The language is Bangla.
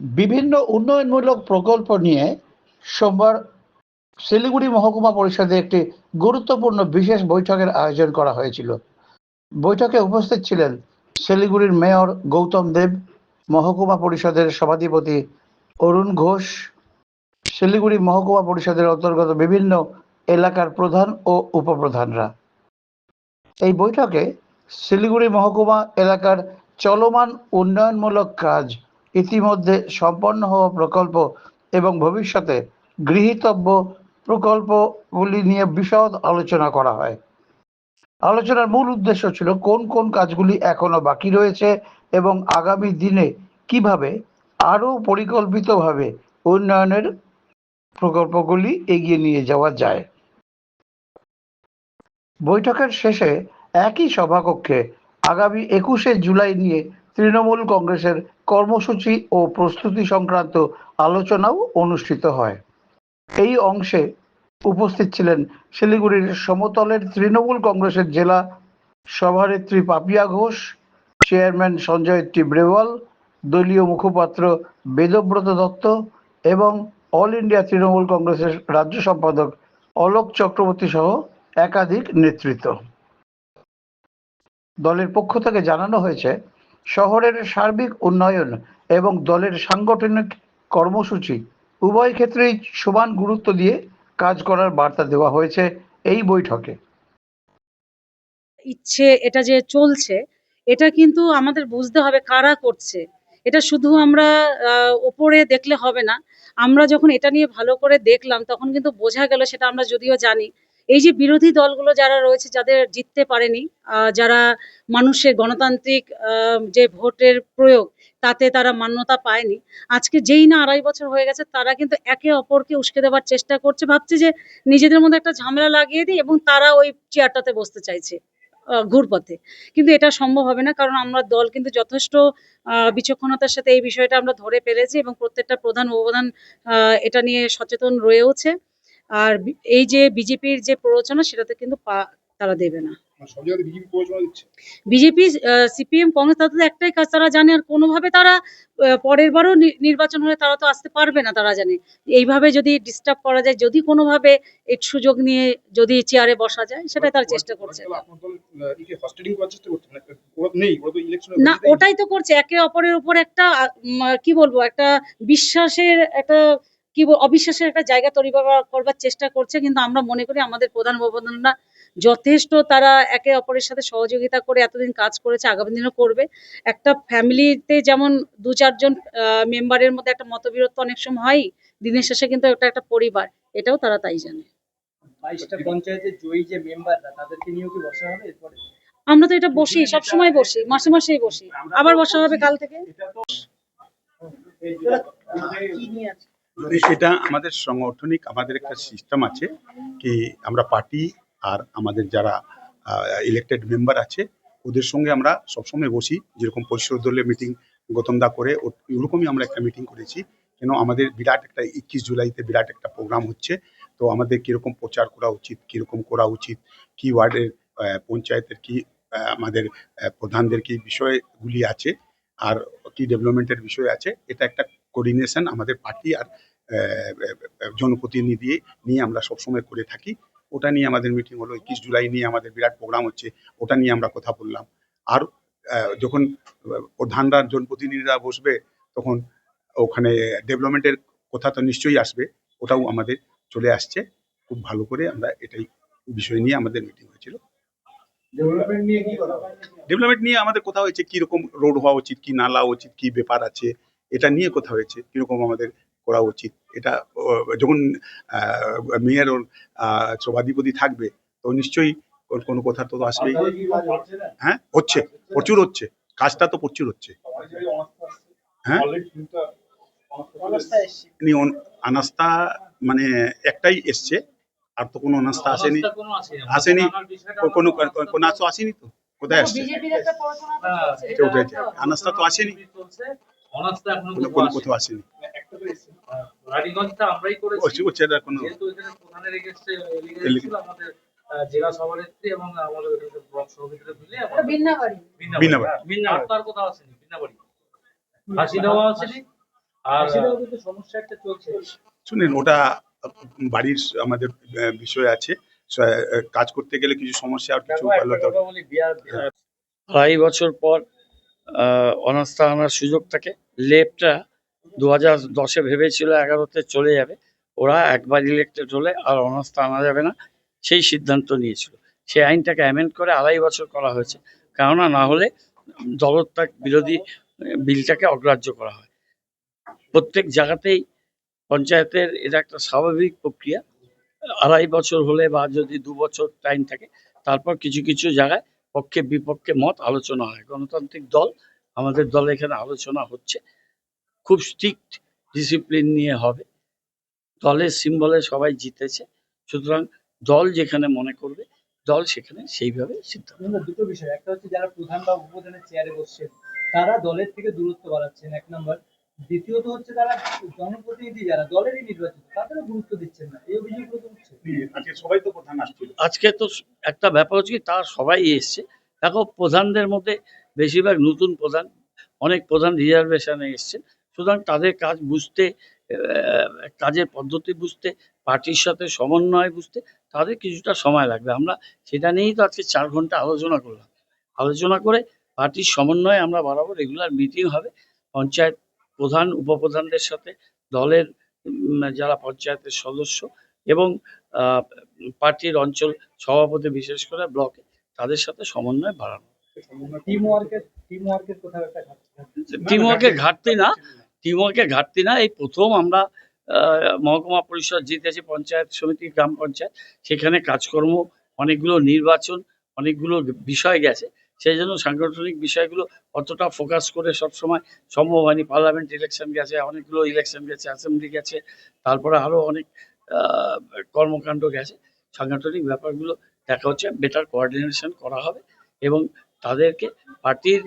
বিভিন্ন উন্নয়নমূলক প্রকল্প নিয়ে সোমবার শিলিগুড়ি মহকুমা পরিষদে একটি গুরুত্বপূর্ণ বিশেষ বৈঠকের আয়োজন করা হয়েছিল। বৈঠকে উপস্থিত ছিলেন শিলিগুড়ির মেয়র গৌতম দেব, মহকুমা পরিষদের সভাধিপতি অরুণ ঘোষ, শিলিগুড়ি মহকুমা পরিষদের অন্তর্গত বিভিন্ন এলাকার প্রধান ও উপপ্রধানরা। এই বৈঠকে শিলিগুড়ি মহকুমা এলাকার চলমান উন্নয়নমূলক কাজ ইতিমধ্যে সম্পন্ন হওয়া প্রকল্প এবং ভবিষ্যতে গৃহীতব্য প্রকল্পগুলি নিয়ে বিশদ আলোচনা করা হয়। আলোচনার মূল উদ্দেশ্য ছিল কোন কোন কাজগুলি এখনও বাকি রয়েছে এবং আগামী দিনে কীভাবে আরও পরিকল্পিতভাবে উন্নয়নের প্রকল্পগুলি এগিয়ে নিয়ে যাওয়া যায়। বৈঠকের শেষে একই সভাকক্ষে আগামী একুশে জুলাই নিয়ে তৃণমূল কংগ্রেসের কর্মসূচি ও প্রস্তুতি সংক্রান্ত আলোচনাও অনুষ্ঠিত হয়। এই অংশে উপস্থিত ছিলেন শিলিগুড়ির সমতলের তৃণমূল কংগ্রেসের জেলা সভানেত্রী পাপিয়া ঘোষ, চেয়ারম্যান সঞ্জয় টিব্রেওয়াল দলীয় মুখপাত্র বেদব্রত দত্ত এবং অল ইন্ডিয়া তৃণমূল কংগ্রেসের রাজ্য সম্পাদক অলোক চক্রবর্তী সহ একাধিক নেতৃত্ব। দলের পক্ষ থেকে জানানো হয়েছে শহরের সার্বিক উন্নয়ন এবং দলের সাংগঠনিক কর্মসূচি উভয় ক্ষেত্রেই সমান গুরুত্ব দিয়ে কাজ করার বার্তা দেওয়া হয়েছে এই বৈঠকে। ইচ্ছে, এটা যে চলছে, এটা কিন্তু আমাদের বুঝতে হবে কারা করছে। এটা শুধু আমরা ওপরে দেখলে হবে না। আমরা যখন এটা নিয়ে ভালো করে দেখলাম, তখন কিন্তু বোঝা গেল সেটা আমরা যদিও জানি। এই যে বিরোধী দলগুলো যারা রয়েছে যাদের জিততে পারেনি যারা মানুষের গণতান্ত্রিক যে ভোটের প্রয়োগ তাতে তারা মান্যতা পায়নি। আজকে যেই না আড়াই বছর হয়ে গেছে তারা কিন্তু একে অপরকে উস্কে দেওয়ার চেষ্টা করছে। ভাবছে যে নিজেদের মধ্যে একটা ঝামেলা লাগিয়ে দিই এবং তারা ওই চেয়ারটাতে বসতে চাইছে ঘুরপথে। কিন্তু এটা সম্ভব হবে না কারণ আমরা দল কিন্তু যথেষ্ট বিচক্ষণতার সাথে এই বিষয়টা আমরা ধরে ফেলেছি এবং প্রত্যেকটা প্রধান আহ, এটা নিয়ে সচেতন রয়েওছে। আর এই যে বিজেপির যে প্ররোচনা সেটাতে কিন্তু পা তারা দেবে না। বিজেপি সিপিএম কংগ্রেস তাদের একটাই কাজ তারা জানে আর কোনোভাবে তারা পরের বারও নির্বাচন হলে তারা তো আসতে পারবে না তারা জানে। এইভাবে যদি ডিস্টার্ব করা যায় যদি কোনোভাবে এই সুযোগ নিয়ে যদি চেয়ারে বসা যায় সেটাই তারা চেষ্টা করছে। মানে না ওটাই তো করছে একে অপরের উপর একটা কি বলব একটা বিশ্বাসের একটা কি অবিশ্বাসের একটা জায়গা তৈরি করবার চেষ্টা করছে কিন্তু আমরা মনে করি আমাদের প্রধান উপপ্রধানরা যথেষ্ট তারা একে অপরের সাথে সহযোগিতা করে এতদিন কাজ করেছে আগামী দিনও করবে। একটা ফ্যামিলিতে যেমন দু চারজন মেম্বারের মধ্যে একটা মতবিরোধ তো অনেক সময় হয়ই দিনের শেষে কিন্তু এটা একটা পরিবার এটাও তারা তাই জানে। বাইশটা পঞ্চায়েতের জয়ী যে মেম্বাররা তাদেরকে নিয়েও কি বসা হবে এরপরে? আমরা তো এটা বসি সবসময় বসি মাসে মাসেই বসি আবার বসা হবে কাল থেকে। কি নিয়ে আছে? এটা আমাদের সাংগঠনিক, আমাদের একটা সিস্টেম আছে কি আমরা পার্টি আর আমাদের যারা ইলেক্টেড মেম্বার আছে, ওদের সঙ্গে আমরা সবসময় বসি। যেরকম পরিষদ দলের মিটিং গতমদা করে, ও- ওরকমই আমরা একটা মিটিং করেছি। কেন আমাদের বিরাট একটা একুশ জুলাইতে বিরাট একটা প্রোগ্রাম হচ্ছে। তো আমাদের কীরকম প্রচার করা উচিত, কীরকম করা উচিত, কি ওয়ার্ডের পঞ্চায়েতের কি আমাদের প্রধানদের কি বিষয়গুলি আছে, আর কি ডেভেলপমেন্টের বিষয় আছে, এটা একটা কোর্ডিনেশন আমাদের পার্টি আর জনপ্রতিনিধি নিয়ে আমরা সবসময় করে থাকি। ওটা নিয়ে আমাদের মিটিং হলো একুশ জুলাই নিয়ে আমাদের বিরাট প্রোগ্রাম হচ্ছে ওটা নিয়ে আমরা কথা বললাম। আর যখন প্রধানরা জনপ্রতিনিধিরা বসবে তখন ওখানে ডেভেলপমেন্টের কথা তো নিশ্চয়ই আসবে ওটাও আমাদের চলে আসছে। খুব ভালো করে আমরা এটাই বিষয় নিয়ে আমাদের মিটিং হয়েছিল? ডেভেলপমেন্ট নিয়ে আমাদের কথা হয়েছে কীরকম রোড হওয়া উচিত কি নালা উচিত কি ব্যাপার আছে এটা নিয়ে কথা হয়েছে কীরকম আমাদের করা উচিত। এটা যখন মেয়র সভাধিপতি থাকবে তো নিশ্চয়ই ওর কোনো কথা তো আসবেই? হ্যাঁ হচ্ছে প্রচুর হচ্ছে। কাজটা তো প্রচুর হচ্ছে। হ্যাঁ? অন- অনাস্থা মানে একটাই এসছে আর তো কোনো অনাস্থা আসেনি। আসেনি কোনো কোনো আস্থা আসেনি তো? কোথায় আসছে? প্ররোচনা তো আসেনি। কোনো। কোথাও আসেনি। রানীগঞ্জটা আমরাই করেছি। কোনো যেহেতু এখানে প্রধানের এগেস্টে আমাদের জেলা সভানেত্রী এবং আমাদের ব্লক সভাপতিরা মিলে বিন্নাবাড়ি। বিন্নাবাড়ি। বিন্নাবাড়ি। আর তো আর কোথাও আসেনি বিন্নাবাড়ি। ফাঁসি দেওয়া আসেনি। আর সমস্যা একটা চলছে। শুনেন ওটা বাড়ির আমাদের বিষয় আছে। কাজ করতে গেলে কিছু সমস্যা আর কিছু আড়াই বছর পর আহ, অনাস্থা আনার সুযোগ থাকে লেফটটা দু হাজার দশে ভেবেছিল এগারোতে চলে যাবে। ওরা একবার ইলেক্টেড হলে আর অনাস্থা আনা যাবে না। সেই সিদ্ধান্ত নিয়েছিল। সেই আইনটাকে অ্যামেন্ড করে আড়াই বছর করা হয়েছে। কেননা না হলে দলত্যাগ বিরোধী বিলটাকে অগ্রাহ্য করা হয়। প্রত্যেক জায়গাতেই পঞ্চায়েতের এটা একটা স্বাভাবিক প্রক্রিয়া। আড়াই বছর হলে বা যদি দু বছর টাইম থাকে, তারপর কিছু কিছু জায়গায় পক্ষে বিপক্ষে মত আলোচনা হয়। গণতান্ত্রিক দল, আমাদের দলে এখানে আলোচনা হচ্ছে। খুব স্ট্রিক্ট ডিসিপ্লিন নিয়ে হবে। দলের সিম্বলে সবাই জিতেছে। সুতরাং দল যেখানে মনে করবে দল সেখানে সেইভাবে সিদ্ধান্ত দুটো বিষয়। একটা হচ্ছে যারা প্রধান বা উপপ্রধানের চেয়ারে বসছেন তারা দলের থেকে দূরত্ব বাড়াচ্ছেন এক নম্বর দ্বিতীয়ত হচ্ছে তারা জনপ্রতিনিধি যারা দলেরই নির্বাচিত তাদেরও গুরুত্ব দিচ্ছেন না। এই অভিযোগগুলো তো আজকে সবাই তো প্রধান আসছিল। আজকে তো একটা ব্যাপার হচ্ছে কি তারা সবাই এসছে। দেখো প্রধানদের মধ্যে বেশিরভাগ নতুন প্রধান অনেক প্রধান রিজার্ভেশনে এসছেন। সুতরাং তাদের কাজ বুঝতে কাজের পদ্ধতি বুঝতে পার্টির সাথে সমন্বয় বুঝতে তাদের কিছুটা সময় লাগবে। আমরা সেটা নিয়েই তো আজকে চার ঘণ্টা আলোচনা করলাম। আলোচনা করে পার্টির সমন্বয়ে আমরা বাড়াবো রেগুলার মিটিং হবে। পঞ্চায়েত প্রধান উপপ্রধানদের সাথে দলের যারা পঞ্চায়েতের সদস্য এবং পার্টির অঞ্চল সভাপতি বিশেষ করে ব্লকে তাদের সাথে সমন্বয় বাড়ানো। ওয়ার্কের। টিম ওয়ার্কের ঘাটতি না। টিম ওয়ার্কের ঘাটতি না। এই প্রথম আমরা মহকুমা পরিষদ জিতেছি, পঞ্চায়েত সমিতি, গ্রাম পঞ্চায়েত। সেখানে কাজকর্ম, অনেকগুলো নির্বাচন, অনেকগুলো বিষয় গেছে। সেই জন্য সাংগঠনিক বিষয়গুলো অতটা ফোকাস করে সবসময় সম্ভব হয়নি। পার্লামেন্ট ইলেকশন গেছে, অনেকগুলো ইলেকশন গেছে, অ্যাসেম্বলি গেছে, তারপরে আরও অনেক কর্মকাণ্ড গেছে। সাংগঠনিক ব্যাপারগুলো দেখা হচ্ছে। বেটার কোঅর্ডিনেশন করা হবে এবং তাদেরকে পার্টির